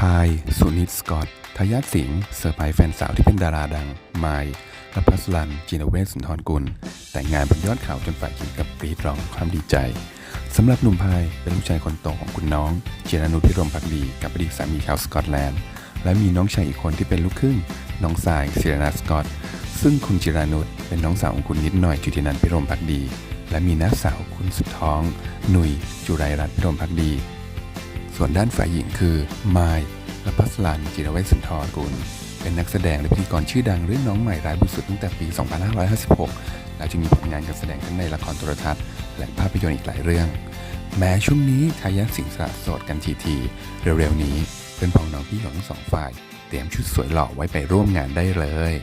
พายสุนิตสกอตทายาทสิงห์เซอร์ไพรส์แฟนสาวที่เป็นดาราดัง ไมล์และพัสลัน จินเวศสุนทรกุล แต่งงานบนยอดเขาจนฝ่ายหญิงกับกรีดร้องความดีใจสำหรับหนุ่มพายเป็นลูกชายคนโตของคุณน้อง เจรานุชพิรมพักดีกับอดีตสามีชาวสกอตแลนด์ และมีน้องชายอีกคนที่เป็นลูกครึ่ง น้องสายศิรนาสกอต ซึ่งคุณจิรานุชเป็นน้องสาวของคุณนิดหน่อยจุตินันพิรมพักดี และมีน้าสาวคุณสุดท้อง หนุยจุไรรัตน์พิรมพักดี ส่วนด้านฝ่ายหญิงคือไมล์และพัสลันจิรเวชสุนทรกุล เป็นนักแสดงและพิธีกรชื่อดังเรื่องน้องใหม่ร้ายบุญสุดตั้งแต่ปี 2556 แล้วจึงมีผลงานการแสดงทั้งในละครโทรทัศน์และภาพยนตร์อีกหลายเรื่อง แม้ช่วงนี้ทายาทสิงสละโสดกันทีทีๆเร็วๆนี้เป็นพ้องน้องพี่ของทั้งสองฝ่าย เตรียมชุดสวยหล่อไว้ไปร่วมงานได้เลย